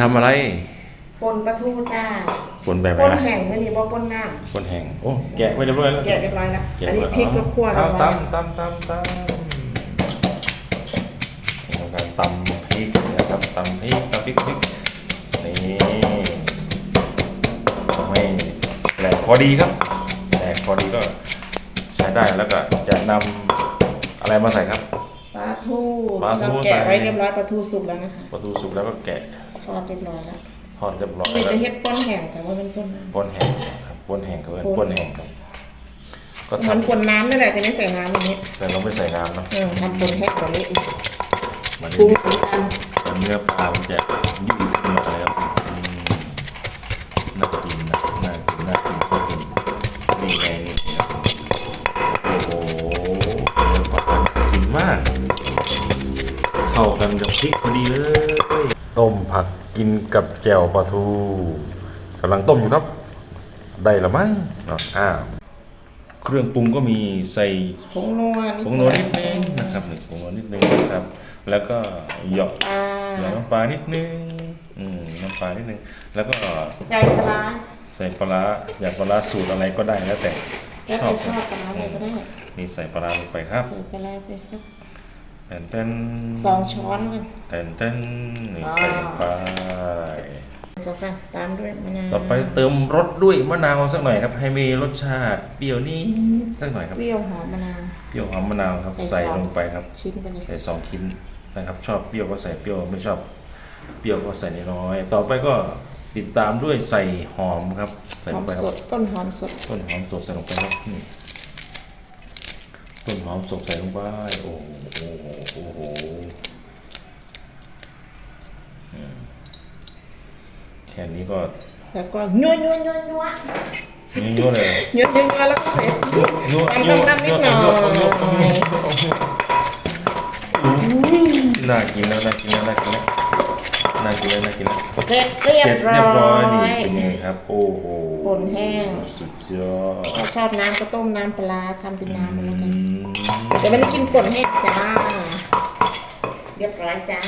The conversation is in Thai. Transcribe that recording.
ทำอะไรปนปลาทูจ้าปนแบบไหนปนนะแห้งไม่ดีบ่ปนน้ปนแห้งโอ้แกะไว้เรียบร้อยแล้วำแกะเรียบร้อยแล้วแกะอันนี้ไว้พริกก็คั่วเรีเอายบร้อยตำตำตำตำทำการตำพริกนะครับตำพริกตำพริกพริกนี่ทำให้แหลกพอดีครับแหลกพอดีก็ใช้ได้แล้วก็จะนำอะไรมาใส่ครับป ลาทูปลาทูที่เราแกะไว้ใส่ เรียบร้อยปลาทูสุกแล้วนะคะประตูสุกแล้วก็แกะทอดเรียบร้อยแล้วทอดเรียบร้อยนี่แล้วจะเฮ็ดปนแห้งแต่ว่าเป็นปนน้ ปนแห้งครับปนแห้งครับปนปนแห้งครับก็ำเหมือนทำปนน้ำนี่แหละแต่ไม่ใส่น้ำอย่างนี้แต่เราไม่ใส่น้ำเนอะเออทำปนแห้งแบบนี้อีกมันปรุงเหมือนกันแต่เนื้อปลามันจะยืดขึ้นมาเลย เข้ากันกับพริกพอดีเลยต้มผักกินกับแจ่วปลาทูกำลังต้มอยู่ครับ ได้ละมั้งเนาะอ้าวเครื่องปรุงก็มีใส่ผงนัวผงนัวนิดนึงนะครับนี่ผงนัวนิดนึงนะครับ แล้วก็หยอกปลาหยอกน้ำปลานิดนึงอืมน้ำปลานิดนึงแล้วก็ใส่ปลาร้าใส่ปลาร้าอยากปลาร้าสูตรอะไรก็ได้แล้วแต่แล้วชใคอรบชอบปลาร้าอะไรก็ได้นี่ใส่ปลาร้าลงไปครับใส่ปลาร้าไปสัก แตนเต้นสองช้อนกันแตนเต้นนี่ใส่ลงไปสองสามตามด้วยมะนาวต่อไปเติมรสด้วยมะนาวสักหน่อยครับ ให้มีรสชาติเปรี้ยวนิดสักหน่อยครับ เปรี้ยวหอมมะนาว เปรี้ยวหอมมะนาวครับ ใส่ใส่ซอสลงไปครับ ชิ้นไปเลยใส่สองชิ้นนะครับ ชอบเปรี้ยวก็ใส่เปรี้ยวไม่ชอบเปรี้ยวก็ใส่น้อยๆต่อไปก็ติดตามด้วยใส่หอมครับ ใส่หลองมไปคสรับดต้นหอมสด ต้นหอมสดใส่ลงไปครับนี่ต้นหอมสดใส่ลงไป โอ้โหโอ้โหโอ้โหอืมแค่นี้ก็แล้วก็ยัวยัวยัวยัวยั่วๆเลยยัวยัวยัวแล้วก็เสร็จยั่วตำยั่วตำๆนิดยั่วหน่อยยั่วยั่วยั่วน่ากินแล้วน่ากินแล้วน่ากินแล้วน่ากินแล้วน่ากินแล้วเสร็จเรียเสร็บจร้เรียบร้ออยนี่ยเป็นไงครับโอ้โหป่นแห้งสุดยอดถ้าชอบน้ำก็ต้มน้ำปลาร้าทำเป็นน้ำมาแล้วอืกันมแต่ไม่ได้กินป่นแห้งจ้าเรียบร้อยจ้า